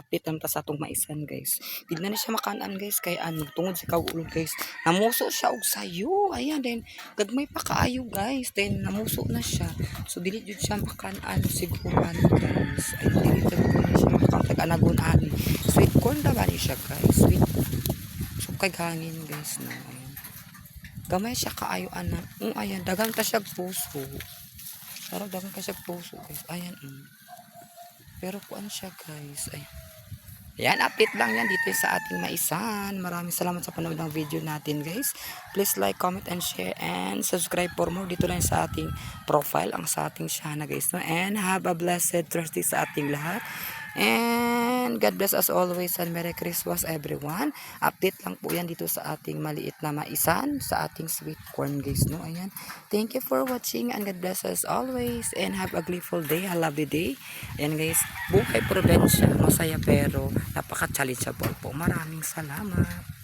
update naman ta sa atong maisan guys. Di na ni siya makanan guys. Kay ano tungod sa kaulog guys. Namuso siya og sayo. Ayan then gagmay pa kaayo guys. Then namuso na siya. So dili jud siya makanan siguro ano guys. Ay dili jud siya makantag anagon ani sweet corn ba ni siya guys? Sweet. So kay hangin guys na ayan. gamay siya kaayo ana mm, ayan dagan ka siya puso. Pero dagan ka siya puso guys. Ayan mm. Pero kuan siya guys. Ay. Yan, update lang yan dito sa ating maisan. Maraming salamat sa panood ng video natin guys. Please like, comment, and share. And subscribe for more dito lang sa ating profile. Ang sa ating shana guys. No? And have a blessed Thursday sa ating lahat. And God bless us always and Merry Christmas everyone. Update lang po yan dito sa ating maliit na maisan. Sa ating sweet corn guys. No? Ayan. Thank you for watching and God bless us always. And have a grateful day. A lovely day. Ayan guys. Buhay probinsya. Masaya pero napaka-challengeable po. Maraming salamat.